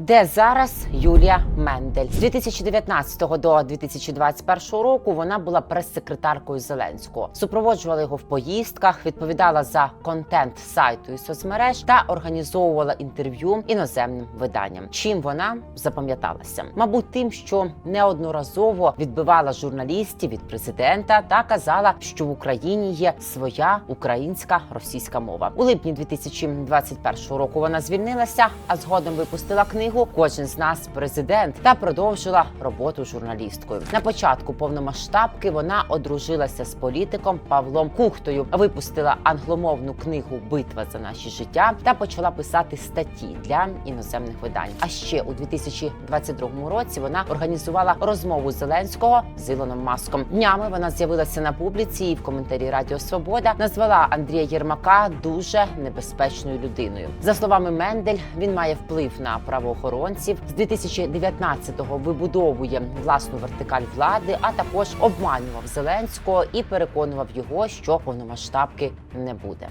Де зараз Юлія Мендель з 2019 до 2021 року вона була прес-секретаркою Зеленського, супроводжувала його в поїздках, відповідала за контент сайту і соцмереж та організовувала інтерв'ю іноземним виданням. Чим вона запам'яталася? Мабуть, тим, що неодноразово відбивала журналістів від президента та казала, що в Україні є своя українська російська мова. У липні 2021 року вона звільнилася, а згодом випустила книгу Кожен з нас президент та продовжила роботу журналісткою. На початку повномасштабки вона одружилася з політиком Павлом Кухтою, випустила англомовну книгу Битва за наші життя та почала писати статті для іноземних видань. А ще у 2022 році вона організувала розмову Зеленського з Ілоном Маском. Днями вона з'явилася на публіці і в коментарі Радіо Свобода назвала Андрія Єрмака дуже небезпечною людиною. За словами Мендель, він має вплив на правоохоронців. З 2019-го вибудовує власну вертикаль влади, а також обманював Зеленського і переконував його, що повномасштабки не буде.